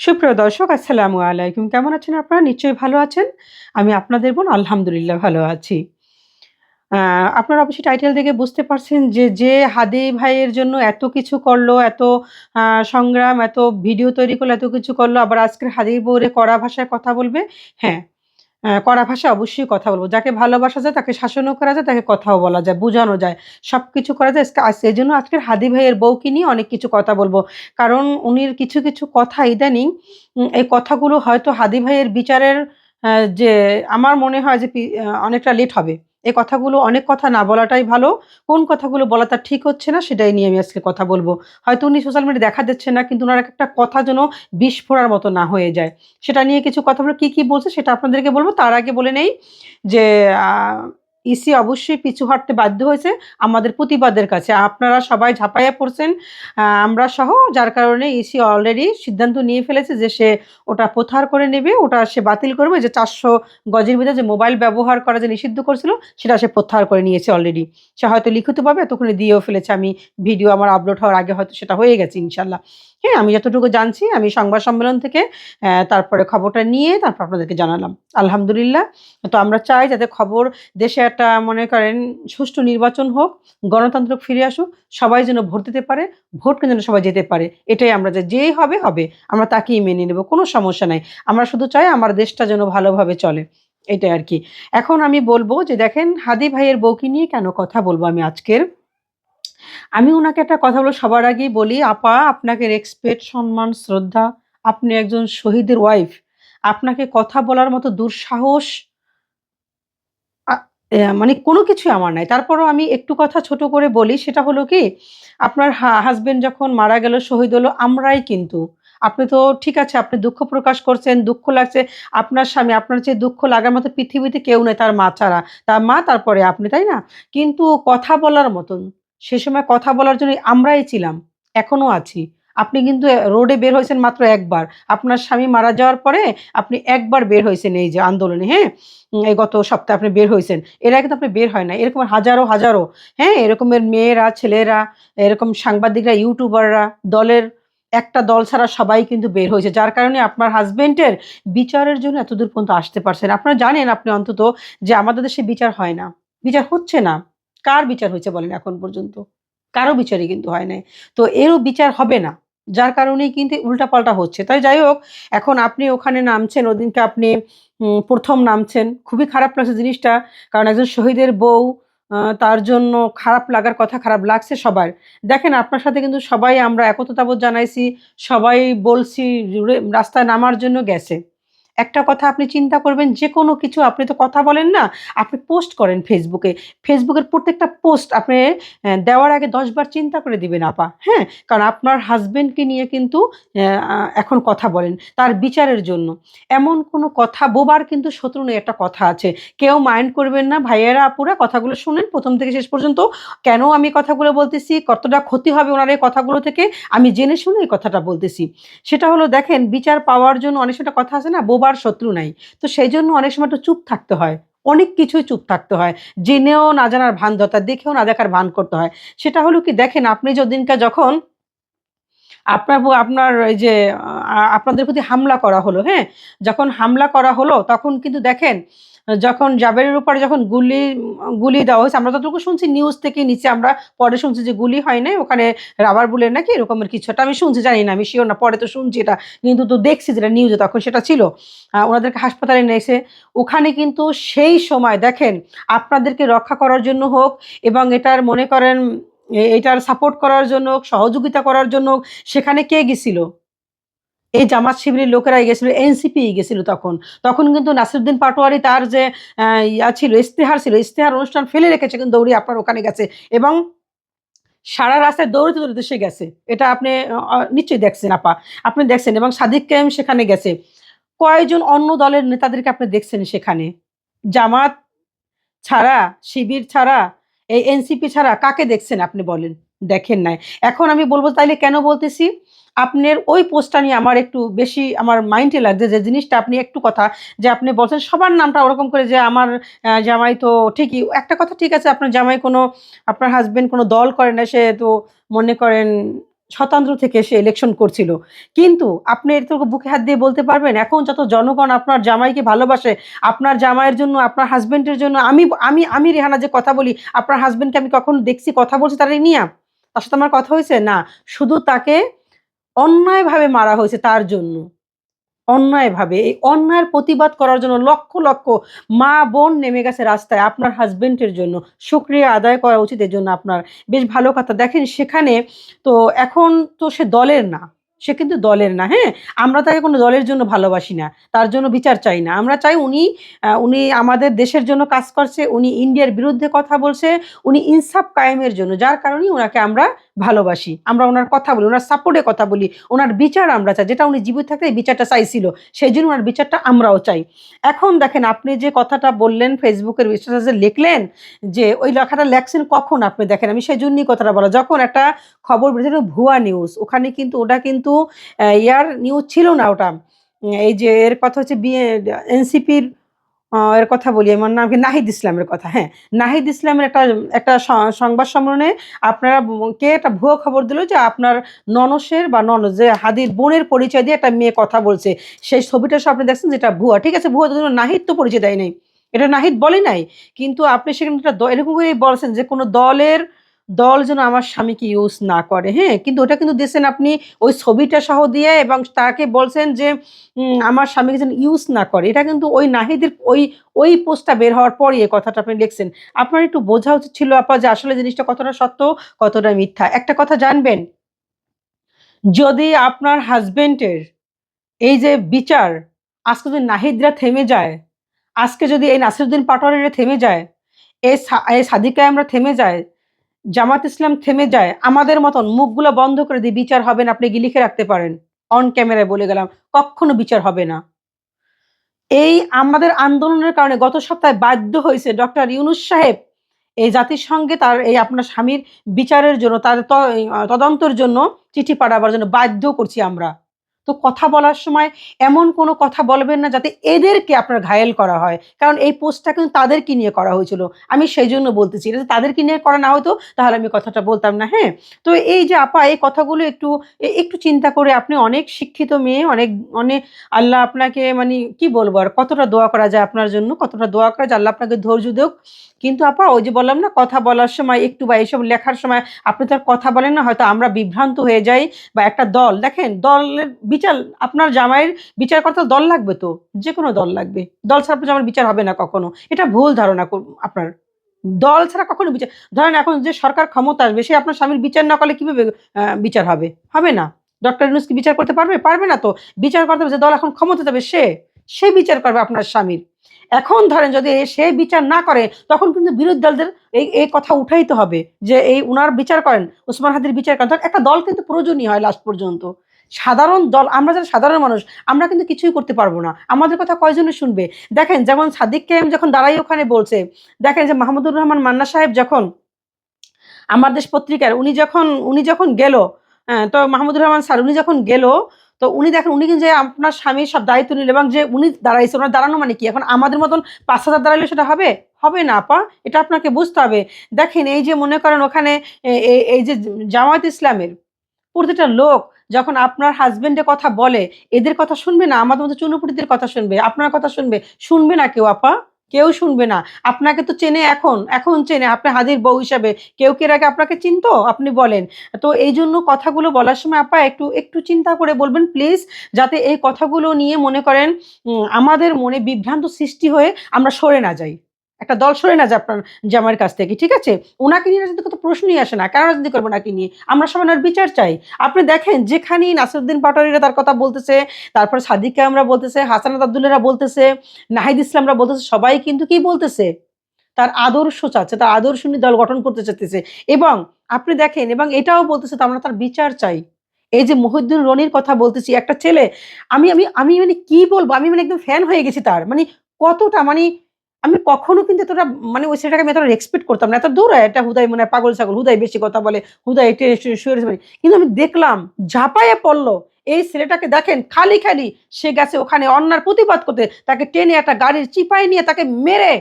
সুপ্রিয় দর্শক, আসসালামু আলাইকুম। কেমন আছেন আপনারা? নিশ্চয়ই ভালো আছেন। আমি আপনাদের বোন আলহামদুলিল্লাহ ভালো আছি। আপনারা অবশ্যই টাইটেল দেখে বুঝতে পারছেন যে যে হাদি ভাইয়ের জন্য এত কিছু করল, এত সংগ্রাম, এত ভিডিও তৈরি করল, এত কিছু করল, আবার আজকের হাদি বউরে কড়া ভাষায় কথা বলবে? হ্যাঁ কড়া ভাষা অবশ্যই কথা বলব। যাকে ভালোবাসা যায়, তাকে শাসনও করা যায়, তাকে কথাও বলা যায়, বোঝানো যায় সব কিছু করা যায়। এই জন্য আজকের হাদি ভাইয়ের বউকে নিয়ে অনেক কিছু কথা বলব। কারণ উনির কিছু কিছু কথা ইদানিং এই কথাগুলো হয়তো হাদি ভাইয়ের বিচারের যে আমার মনে হয় যে অনেকটা লেট হবে। এই কথাগুলো অনেক কথা না বলাটাই ভালো। কোন কথাগুলো বলা তার ঠিক হচ্ছে না সেটাই নিয়ে আমি আজকে কথা বলব। হয়তো উনি সোশ্যাল মিডিয়া দেখা দিচ্ছে না, কিন্তু ওনার একটা কথা যেন বিস্ফোরার মতো না হয়ে যায়। সেটা নিয়ে কিছু কথা বলে, কী কী বলছে সেটা আপনাদেরকে বলব। তার আগে বলে নেই যে ইসি অবশ্যই পিছু হাঁটতে বাধ্য হয়েছে আমাদের প্রতিবাদের কাছে। আপনারা সবাই ঝাঁপাইয়া পড়ছেন। আমরা সহ, যার কারণে ইসি অলরেডি সিদ্ধান্ত নিয়ে ফেলেছে যে সে ওটা প্রত্যাহার করে নেবে, ওটা সে বাতিল করবে। যে চারশো গজের ভিতরে যে মোবাইল ব্যবহার করা যে নিষিদ্ধ করছিল, সেটা সে প্রত্যাহার করে নিয়েছে অলরেডি সে হয়তো লিখিতভাবে এতক্ষণে দিয়েও ফেলেছে। আমি ভিডিও আমার আপলোড হওয়ার আগে হয়তো সেটা হয়ে গেছে, ইনশাল্লাহ। হ্যাঁ আমি যতটুকু জানছি, আমি সংবাদ সম্মেলন থেকে তারপরে খবরটা নিয়ে তারপর আপনাদেরকে জানালাম। আলহামদুলিল্লাহ। তো আমরা চাই যাতে খবর দেশে একটা, মনে করেন, সুষ্ঠু নির্বাচন হোক গণতন্ত্র ফিরে আসুক, সবাই যেন ভোট দিতে পারে, ভোট যেন সবাই যেতে পারে, এটাই আমরা যে যেই হবে হবে। আমরা তাকেই মেনে নেব, কোনো সমস্যা নাই। আমরা শুধু চাই আমার দেশটা যেন ভালোভাবে চলে, এটাই আর কি। এখন আমি বলব যে, দেখেন, হাদি ভাইয়ের বউকে নিয়ে কেন কথা বলব আমি আজকের? আমি ওনাকে একটা কথা বলে সবার আগেই বলি, আপা, আপনাকে রেসপেক্ট সম্মান, শ্রদ্ধা, আপনি একজন শহীদের ওয়াইফ আপনাকে কথা বলার মতো দুঃসাহস মানে কোনো কিছু আমার নাই। তারপরও আমি একটু কথা ছোট করে বলি, সেটা হলো কি, আপনার হাজবেন্ড যখন মারা গেল, শহীদ হলো, আমরাই কিন্তু। আপনি তো ঠিক আছে, আপনি দুঃখ প্রকাশ করছেন, দুঃখ লাগছে, আপনার স্বামী, আপনার যে দুঃখ লাগার মতো পৃথিবীতে কেউ নেই, তার মা ছাড়া। তার মা, তারপরে আপনি, তাই না? কিন্তু কথা বলার মতন সে সময় কথা বলার জন্য আমরাই ছিলাম, এখনও আছি। আপনি কিন্তু রোডে বের হয়েছেন মাত্র একবার। আপনার স্বামী মারা যাওয়ার পরে আপনি একবার বের হয়েছেন এই যে আন্দোলনে হ্যাঁ? এই গত সপ্তাহে আপনি বের হয়েছেন। এর কিন্তু আপনি বের হয় না এরকম হাজারো হাজারো হ্যাঁ? এরকমের মেয়েরা, ছেলেরা, এরকম সাংবাদিকরা, ইউটিউবাররা, দলের একটা দল ছাড়া সবাই কিন্তু বের হয়েছে। যার কারণে আপনার হাজবেন্ডের বিচারের জন্য এতদূর পর্যন্ত আসতে পারছেন। আপনারা জানেন, আপনি অন্তত যে আমাদের দেশে বিচার হয় না। বিচার হচ্ছে না। কার বিচার হয়েছে বলেন এখন পর্যন্ত? কারও বিচারই কিন্তু হয় নাই। তো এরও বিচার হবে না। যার কারণেই কিন্তু উল্টাপাল্টা হচ্ছে। তাই যাই হোক, এখন আপনি ওখানে নামছেন, ওদিনকে আপনি প্রথম নামছেন। খুবই খারাপ লাগছে জিনিসটা। কারণ একজন শহীদের বউ তার জন্য খারাপ লাগার কথা খারাপ লাগছে সবার। দেখেন, আপনার সাথে কিন্তু সবাই আমরা একতাবোধ জানাইছি, সবাই বলছি রাস্তায় নামার জন্য গেছে। একটা কথা আপনি চিন্তা করবেন যে কোনো কিছু আপনি তো কথা বলেন না, আপনি পোস্ট করেন ফেসবুকে ফেসবুকের প্রত্যেকটা পোস্ট আপনি দেওয়ার আগে দশবার চিন্তা করে দিবেন, আপা। হ্যাঁ? কারণ আপনার হাজবেন্ডকে নিয়ে কিন্তু এখন কথা বলেন, তার বিচারের জন্য। এমন কোনো কথা, বোবার কিন্তু শত্রু নেই, একটা কথা আছে। কেউ মাইন্ড করবেন না, ভাইয়েরা, আপুরা, কথাগুলো শুনেন, প্রথম থেকে শেষ পর্যন্ত। কেন আমি কথাগুলো বলতেছি? কতটা ক্ষতি হবে ওনার এই কথাগুলো থেকে? আমি জেনে শুনে এই কথাটা বলতেছি। সেটা হলো, দেখেন, বিচার পাওয়ার জন্য অনেক সময় কথা আছে না, বোবার শত্রু নাই। তো সেই জন্য অনেক সময় একটু চুপ থাকতে হয়। অনেক কিছুই চুপ থাকতে হয়। জেনেও না জানার ভান ধরতা দেখেও না দেখার ভান করতে হয়। সেটা হলো কি, দেখেন আপনি যদিনকা যখন আপনার আপনার এই যে আপনাদের প্রতি হামলা করা হলো হ্যাঁ? যখন হামলা করা হলো, তখন কিন্তু দেখেন, যখন জাবেরের উপরে যখন গুলি গুলি দেওয়া হয়েছে, আমরা যতটুকু শুনছি নিউজ থেকে নিচে, আমরা পরে শুনছি যে গুলি হয় নাই, ওখানে রাবার বুলেট নাকি, এরকমের কিছু একটা, আমি শুনছি, জানি না, আমি শিওর না, পরে তো শুনছি এটা, কিন্তু তো দেখছি যেটা নিউজে তখন সেটা ছিল। ওনাদেরকে হাসপাতালে নিয়েছে ওখানে কিন্তু সেই সময় দেখেন, আপনাদেরকে রক্ষা করার জন্য হোক, এবং এটার মনে করেন এটার সাপোর্ট করার জন্য সহযোগিতা করার জন্য সেখানে কে গেছিল? এই জামাত শিবিরের লোকেরাই গেছিল, এনসিপি গেছিল তখন। তখন কিন্তু নাসিরুদ্দিন পাটোয়ারি তার যে ইয়া ছিল ইস্তেহার ছিল ইস্তেহার অনুষ্ঠান ফেলে রেখেছে কিন্তু দৌড়ি আপনার ওখানে গেছে। এবং সারা রাস্তায় দৌড়তে দৌড়তে সে গেছে। এটা আপনি নিশ্চয়ই দেখছেন আপা। আপনি দেখছেন এবং সাদিক কায়েম সেখানে গেছে। কয়জন অন্য দলের নেতাদেরকে আপনি দেখছেন সেখানে। জামাত ছাড়া, শিবির ছাড়া এই এনসিপি ছাড়া কাকে দেখছেন আপনি বলেন? দেখেন নাই। এখন আমি বলব, তাইলে কেন বলতেছি? আপনার ওই পোস্টটা নিয়ে আমার একটু বেশি আমার মাইন্ডে লাগছে যে জিনিসটা আপনি একটু কথা, যে আপনি বলছেন সবার নামটা ওরকম করে যে আমার জামাই তো ঠিকই। একটা কথা ঠিক আছে, আপনার জামাই কোনো, আপনার হাজব্যান্ড কোনো দল করে না, সে তো মনে করেন স্বতন্ত্র থেকে সে ইলেকশন করছিল। কিন্তু আপনি এটুকু বুকে হাত দিয়ে বলতে পারবেন, এখন যত জনগণ আপনার জামাইকে ভালোবাসে, আপনার জামাইয়ের জন্য, আপনার হাজবেন্ডের জন্য, আমি আমি আমি রেহানা যে কথা বলি, আপনার হাজবেন্ডকে আমি কখন দেখছি, কথা বলছি তারা নিয়ে তার সাথে আমার কথা হয়েছে? না, শুধু তাকে অন্যায়ভাবে মারা হয়েছে তার জন্য। অন্যায়ভাবে, এই অন্যায়ের প্রতিবাদ করার জন্য লক্ষ লক্ষ মা বোন নেমে গেছে রাস্তায় আপনার হাজবেন্ডের জন্য। সুক্রিয়া আদায় করা উচিত এর জন্য আপনার। বেশ ভালো কথা। দেখেন সেখানে তো এখন তো সে দলের না। সে কিন্তু দলের না হ্যাঁ? আমরা তাকে কোনো দলের জন্য ভালোবাসি না, তার জন্য বিচার চাই না। আমরা চাই উনি উনি আমাদের দেশের জন্য কাজ করছে, উনি ইন্ডিয়ার বিরুদ্ধে কথা বলছে, উনি ইনসাফ কায়েমের জন্য, যার কারণেই ওনাকে আমরা ভালোবাসি। আমরা ওনার কথা বলি, ওনার সাপোর্টে কথা বলি, ওনার বিচার আমরা চাই। যেটা উনি জীবিত থাকতে এই বিচারটা চাইছিল, সেই জন্য ওনার বিচারটা আমরাও চাই। এখন দেখেন, আপনি যে কথাটা বললেন, ফেসবুকের স্ট্যাটাসে লিখলেন, যে ওই লেখাটা লেখছেন কখন আপনি? দেখেন, আমি সেই জন্যই কথাটা বলা, যখন একটা খবর বেরিয়েছিল ভুয়া নিউজ ওখানে কিন্তু ওটা কিন্তু আহ, ইয়ার নিউজ ছিল না ওটা। এই যে এর কথা হচ্ছে বিএ এনসিপির এর কথা বলি আমার নাম কি নাহিদ ইসলামের কথা হ্যাঁ। নাহিদ ইসলামের একটা একটা সংবাদ সম্মেলনে আপনারা কে একটা ভুয়ো খবর দিল যে আপনার ননসের বা ননস যে হাদির বোনের পরিচয় দিয়ে একটা মেয়ে কথা বলছে। সেই ছবিটা সব আপনি দেখছেন যেটা ভুয়া। ঠিক আছে ভুয়া নাহিদ তো পরিচয় দেয় নাই। এটা নাহিদ বলে নাই। কিন্তু আপনি সেখানে একটা এরকম করে বলছেন যে কোনো দলের দল যেন আমার স্বামীকে ইউজ না করে হ্যাঁ? কিন্তু ওটা কিন্তু দিয়েছেন আপনি ওই ছবিটা সহ দিয়ে এবং তাকে বলছেন যে আমার স্বামীকে যেন ইউজ না করে। এটা কিন্তু ওই নাহিদের, ওই ওই পোস্টটা বের হওয়ার পরই এই কথাটা আপনি লিখছেন। আপনার একটু বোঝা উচিত ছিল আপা যে আসলে জিনিসটা কতটা সত্য, কতটা মিথ্যা। একটা কথা জানবেন, যদি আপনার হাজবেন্ডের এই যে বিচার, আজকে যদি নাহিদরা থেমে যায়, আজকে যদি এই নাসিরুদ্দিন পাটোয়ারিরা থেমে যায়, এই সা- এই সাদিকা আমরা থেমে যায় জামাত ইসলাম থেমে যায়। আমাদের মতন মুখগুলো বন্ধ করে দিয়ে বিচার হবে না, আপনি কি লিখে রাখতে পারেন? অন ক্যামেরায় বলে গেলাম, কখনো বিচার হবে না। এই আমাদের আন্দোলনের কারণে গত সপ্তাহে বাধ্য হয়েছে ডক্টর ইউনুস সাহেব এই জাতিসংঘে তার এই আপনার স্বামীর বিচারের জন্য, তার তদন্তের জন্য চিঠি পাঠাবার জন্য বাধ্য করছি আমরা। তো কথা বলার সময় এমন কোনো কথা বলবেন না যাতে এদেরকে আপনার ঘায়েল করা হয়। কারণ এই পোস্টটা কিন্তু তাদেরকে নিয়ে করা হয়েছিল। আমি সেই জন্য বলতেছি, এটা তাদেরকে নিয়ে করা না হতো, তাহলে আমি কথাটা বলতাম না হ্যাঁ? তো এই যে আপা, এই কথাগুলো একটু একটু চিন্তা করে আপনি অনেক শিক্ষিত মেয়ে, অনেক অনেক আল্লাহ আপনাকে মানে কি বলব আর, কতটা দোয়া করা যায় আপনার জন্য, কতটা দোয়া করা যায়, আল্লাহ আপনাকে ধৈর্য দেওক কিন্তু আপা, ওই যে বললাম না, কথা বলার সময়, একটু বা এইসব লেখার সময়, আপনি তো আর কথা বলেন না, হয়তো আমরা বিভ্রান্ত হয়ে যাই, বা একটা দল, দেখেন, দলের বিচার, আপনার জামাইয়ের বিচার করতে দল লাগবে তো যে কোনো দল লাগবে। দল ছাড়া জামাইয়ের বিচার হবে না কখনো। এটা ভুল ধারণা আপনার। দল ছাড়া কখনো বিচার, ধরেন এখন যে সরকার ক্ষমতা আসবে, সে আপনার স্বামীর বিচার না করলে কীভাবে বিচার হবে? হবে না। ডক্টর ইউনুস কি বিচার করতে পারবে? পারবে না তো। বিচার করতে হবে যে দল এখন ক্ষমতা যাবে সে। সে বিচার করবে আপনার স্বামীর। এখন ধরেন যদি সে বিচার না করে তখন কিন্তু বিরোধী দলদের এই এই কথা উঠাইতে হবে যে এই উনার বিচার করেন উসমান হাদির বিচার করেন। তখন একটা দল কিন্তু প্রয়োজনীয় হয় লাস্ট পর্যন্ত। সাধারণ দল আমরা যারা সাধারণ মানুষ আমরা কিন্তু কিছুই করতে পারব না। আমাদের কথা কয়জনে শুনবে? দেখেন যেমন সাদিক কেম যখন দাঁড়াই ওখানে বলছে দেখেন যে মাহমুদুর রহমান মান্না সাহেব যখন আমার দেশ পত্রিকার উনি যখন উনি যখন গেল হ্যাঁ, তো মাহমুদুর রহমান স্যার উনি যখন গেল তো উনি দেখেন, উনি কিন্তু যে আপনার স্বামীর সব দায়িত্ব নিল এবং যে উনি দাঁড়াইছে, ওনার দাঁড়ানো মানে কি? এখন আমাদের মতন পাঁচ হাজার দাঁড়ালে সেটা হবে? হবে না, আপা। এটা আপনাকে বুঝতে হবে। দেখেন, এই যে মনে করেন ওখানে এই যে জামায়াত ইসলামের প্রতিটা লোক যখন আপনার হাজবেন্ডের কথা বলে, এদের কথা শুনবে না? আমাদের মতো চুনুপুটিদের কথা শুনবে? আপনার কথা শুনবে? শুনবে না কেউ, আপা? কেউ শুনবে না। আপনাকে তো চেনে এখন এখন চেনে, আপনি হাজির বউ হিসাবে। কেউ কে আগে আপনাকে চিনতো? আপনি বলেন। তো এই জন্য কথাগুলো বলার সময় আপা একটু একটু চিন্তা করে বলবেন প্লিজ যাতে এই কথাগুলো নিয়ে মনে করেন আমাদের মনে বিভ্রান্ত সৃষ্টি হয়ে আমরা সরে না যাই। একটা দল সরে না যায় আপনার জামাইয়ের কাছ থেকে, ঠিক আছে? ওনাকে নিয়ে রাজনীতি কত প্রশ্নই আসে না। কেন রাজনীতি করব নাকি নিয়ে? আমরা সবাই ওনার বিচার চাই। আপনি দেখেন, যেখানেই নাসিরুদ্দিন পাটোয়ারিরা তার কথা বলতেছে, তারপর সাদিকা আমরা বলতেছে হাসানাত আবদুল্লারা বলতেছে, নাহিদ ইসলামরা বলতেছে, সবাই কিন্তু কি বলতেছে? তার আদর্শ চাচ্ছে, তার আদর্শ নিয়ে দল গঠন করতে চাইতেছে। এবং আপনি দেখেন, এবং এটাও বলতেছে তো আমরা তার বিচার চাই। এই যে মহিউদ্দিন রনির কথা বলতেছি, একটা ছেলে, আমি আমি আমি মানে কি বলব? আমি মানে একদম ফ্যান হয়ে গেছি তার। মানে কতটা মানে আমি কখনো কিন্তু এতটা মানে ওই ছেলেটাকে আমি এতটা রেসপেক্ট করতাম না। এত দূর এটা হুদাই মানে পাগল ছাগল, হুদাই বেশি কথা বলে, হুদাই শুয়ে কিন্তু আমি দেখলাম ঝাঁপায়ে পড়ল। এই ছেলেটাকে দেখেন, খালি খালি সে গেছে ওখানে অন্যার প্রতিবাদ করতে। তাকে টেনে একটা গাড়ির চিপায় নিয়ে তাকে মেরে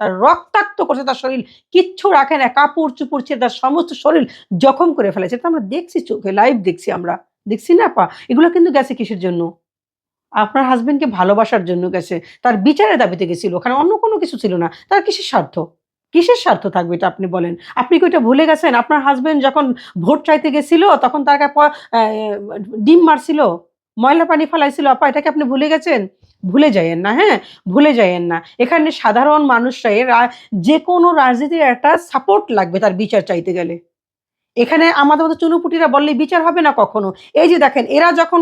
তার রক্তাক্ত করছে তার শরীর। কিচ্ছু রাখে না, কাপড় চুপড় ছেড়ে তার সমস্ত শরীর জখম করে ফেলেছে। এটা আমরা দেখছি চোখে লাইভ দেখছি আমরা। দেখছি না পা এগুলো কিন্তু গেছে কিসের জন্য? আপনার হাজবেন্ডকে ভালোবাসার জন্য গেছে, তার বিচারের দাবিতে গেছিল, ওখানে অন্য কোনো কিছু ছিল না, তার কিসের স্বার্থ? কিসের স্বার্থ থাকবে এটা আপনি বলেন? আপনি কি ওইটা ভুলে গেছেন? আপনার হাজবেন্ড যখন ভোট চাইতে গেছিল, তখন তার ডিম মারছিল, ময়লা পানি ফেলাইছিল, আপা এটাকে আপনি ভুলে গেছেন? ভুলে যাইয়েন না হ্যাঁ? ভুলে যাইয়েন না। এখানে সাধারণ মানুষরাই যে কোনো রাজনীতির একটা সাপোর্ট লাগবে তার বিচার চাইতে গেলে। এখানে আমাদের মতো চুনুপুটিরা বললে বিচার হবে না কখনো। এই যে দেখেন, এরা যখন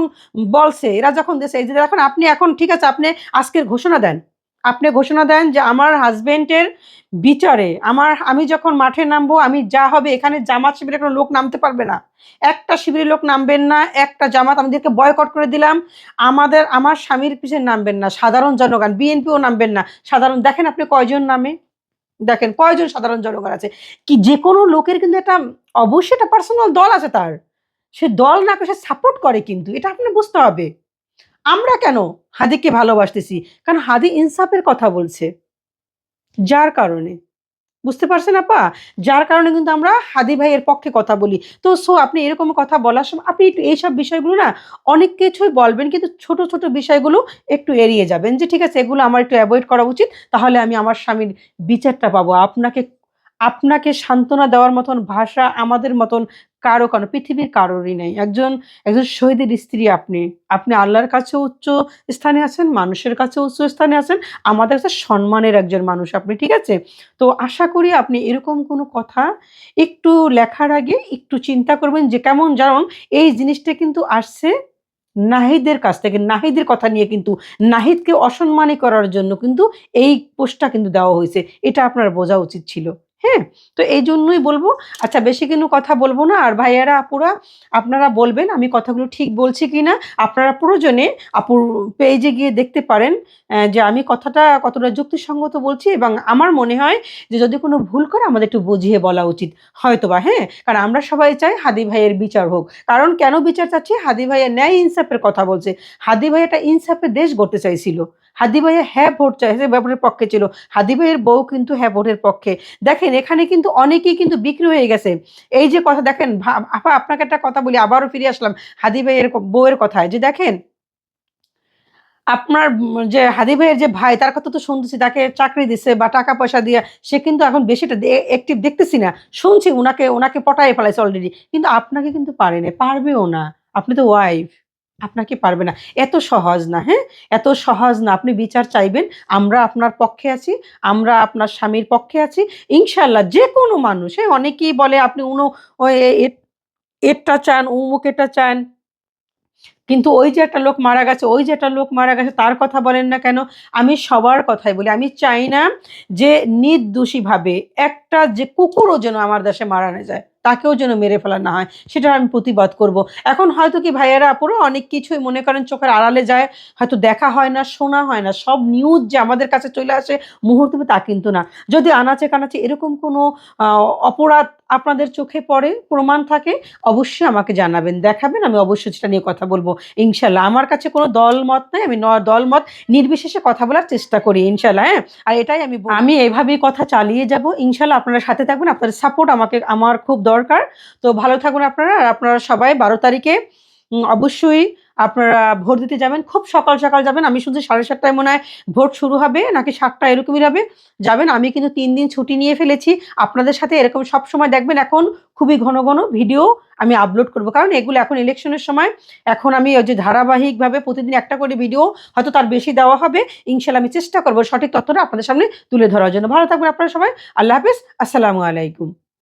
বলছে, এরা যখন দেশে, এই যে দেখেন, আপনি এখন, ঠিক আছে, আপনি আজকের ঘোষণা দেন। আপনি ঘোষণা দেন যে আমার হাজবেন্ডের বিচারে আমার, আমি যখন মাঠে নামবো, আমি যা হবে, এখানে জামাত শিবিরের কোনো লোক নামতে পারবে না। একটা শিবিরের লোক নামবেন না, একটা জামাত, আমাদেরকে বয়কট করে দিলাম। আমাদের, আমার স্বামীর পিছনে নামবেন না, সাধারণ জনগণ বিএনপিও নামবেন না। সাধারণ, দেখেন আপনি কয়জন নামে? দেখেন, কয়জন সাধারণ জনগণ আছে? কি, যে কোনো লোকের কিন্তু একটা অবশ্যই একটা পার্সোনাল দল আছে তার। সে দল না করে সে সাপোর্ট করে কিন্তু, এটা আপনি বুঝতে হবে। আমরা কেন হাদিকে ভালোবাসতেছি? কারণ হাদি ইনসাফের কথা বলছে। যার কারণে। বুঝতে পারছেন আপা? যার কারণে কিন্তু আমরা হাদি ভাইয়ের পক্ষে কথা বলি। তো সো আপনি এরকম কথা বলার সময়, আপনি একটু এইসব বিষয়গুলো না অনেক কিছুই বলবেন, কিন্তু ছোট ছোট বিষয়গুলো একটু এড়িয়ে যাবেন যে, ঠিক আছে, এগুলো আমার একটু অ্যাভয়েড করা উচিত, তাহলে আমি আমার স্বামীর বিচারটা পাবো, আপনাকে আপনাকে সান্ত্বনা দেওয়ার মতন ভাষা আমাদের মতন কারও কারও, পৃথিবীর কারোরই নেই। একজন একজন শহীদের স্ত্রী আপনি আপনি আল্লাহর কাছে উচ্চ স্থানে আছেন, মানুষের কাছে উচ্চ স্থানে আছেন, আমাদের কাছে সম্মানের একজন মানুষ আপনি, ঠিক আছে? তো আশা করি আপনি এরকম কোনো কথা একটু লেখার আগে একটু চিন্তা করবেন যে কেমন যেমন এই জিনিসটা কিন্তু আসছে নাহিদের কাছ থেকে, নাহিদের কথা নিয়ে কিন্তু, নাহিদকে অসম্মানী করার জন্য কিন্তু এই পোস্টটা কিন্তু দেওয়া হয়েছে। এটা আপনার বোঝা উচিত ছিল। হ্যাঁ তো এই জন্যই বলব। আচ্ছা বেশি কিন্তু কথা বলব না। আর ভাইয়ারা, আপুরা, আপনারা বলবেন আমি কথাগুলো ঠিক বলছি কি না আপনারা প্রয়োজনে আপুর পেজে গিয়ে দেখতে পারেন যে আমি কথাটা কতটা যুক্তিসঙ্গত বলছি এবং আমার মনে হয় যে যদি কোনো ভুল করে আমাদের একটু বুঝিয়ে বলা উচিত। হয়তোবা হ্যাঁ? কারণ আমরা সবাই চাই হাদি ভাইয়ের বিচার হোক। কারণ কেন বিচার চাচ্ছি? হাদি ভাইয়ের ন্যায় ইনসাফের কথা বলছে। হাদি ভাই একটা ইনসাফের দেশ গড়তে চাইছিল। হাদি ভাইয়া হ্যাঁ ভোট চাইছে ভোটের পক্ষে ছিল। হাদি ভাইয়ের বউ কিন্তু হ্যাঁ ভোটের পক্ষে। দেখেন, এখানে কিন্তু অনেকেই কিন্তু বিক্রি হয়ে গেছে। এই যে কথা, দেখেন আপা, আপনাকে একটা কথা বলি, আবারও ফিরে আসলাম হাদি ভাইয়ের বউয়ের কথায়। যে দেখেন, আপনার যে হাদি ভাইয়ের যে ভাই, তার কথা তো শুনতেছি, তাকে চাকরি দিছে বা টাকা পয়সা দিয়ে, সে কিন্তু এখন বেশিটা অ্যাক্টিভ দেখতেছি না। শুনছি ওনাকে ওনাকে পটায় ফেলাইছে অলরেডি কিন্তু আপনাকে কিন্তু পারে না পারবেও না। আপনি তো ওয়াইফ আপনাকে পারবে না। এত সহজ না হ্যাঁ? এত সহজ না। আপনি বিচার চাইবেন, আমরা আপনার পক্ষে আছি, আমরা আপনার স্বামীর পক্ষে আছি। ইনশাল্লাহ যে কোনো মানুষ হ্যাঁ? অনেকেই বলে আপনি উনো ওই এ- এ- এরটা চান, উমুক এটা চান। কিন্তু ওই যে একটা লোক মারা গেছে, ওই যে একটা লোক মারা গেছে, তার কথা বলেন না কেন? আমি সবার কথাই বলি, আমি চাই না যে নির্দোষীভাবে একটা যে কুকুরও যেন আমার দেশে মারা না যায়। তাকেও যেন মেরে ফেলা না হয়, সেটার আমি প্রতিবাদ করব। এখন হয়তো কি ভাইয়েরা আপুরো অনেক কিছুই মনে করেন চোখের আড়ালে যায়, হয়তো দেখা হয় না, শোনা হয় না, সব নিউজ যে আমাদের কাছে চলে আসে মুহূর্তে তা কিন্তু না। যদি আনাচে কানাচে এরকম কোনো অপরাধ আপনাদের চোখে পড়ে, প্রমাণ থাকে, অবশ্যই আমাকে জানাবেন, দেখাবেন, আমি অবশ্যই সেটা নিয়ে কথা বলব ইনশাল্লাহ আমার কাছে কোনো দল মত নাই, আমি দল মত, নির্বিশেষে কথা বলার চেষ্টা করি ইনশাল্লাহ হ্যাঁ? আর এটাই আমি আমি এভাবেই কথা চালিয়ে যাব ইনশাল্লাহ আপনারা সাথে থাকবেন, আপনাদের সাপোর্ট আমাকে, আমার খুব দরকার। তো ভালো থাকুন আপনারা। আর আপনারা সবাই বারো তারিখে অবশ্যই আপনারা ভোট দিতে যাবেন। খুব সকাল সকাল যাবেন। আমি শুনছি সাড়ে সাতটায় মনে হয় ভোট শুরু হবে, নাকি সাতটা এরকমই হবে। যাবেন। আমি কিন্তু তিন দিন ছুটি নিয়ে ফেলেছি। আপনাদের সাথে এরকম সব সময় দেখবেন। এখন খুবই ঘন ঘন ভিডিও আমি আপলোড করব। কারণ এগুলো এখন ইলেকশনের সময়, এখন আমি ওই যে ধারাবাহিকভাবে প্রতিদিন একটা করে ভিডিও হয়তো তার বেশি দেওয়া হবে। ইনশাল্লাহ আমি চেষ্টা করব সঠিক তথ্যটা আপনাদের সামনে তুলে ধরার জন্য। ভালো থাকবেন আপনারা সবাই। আল্লাহ হাফিজ। আসসালামু আলাইকুম।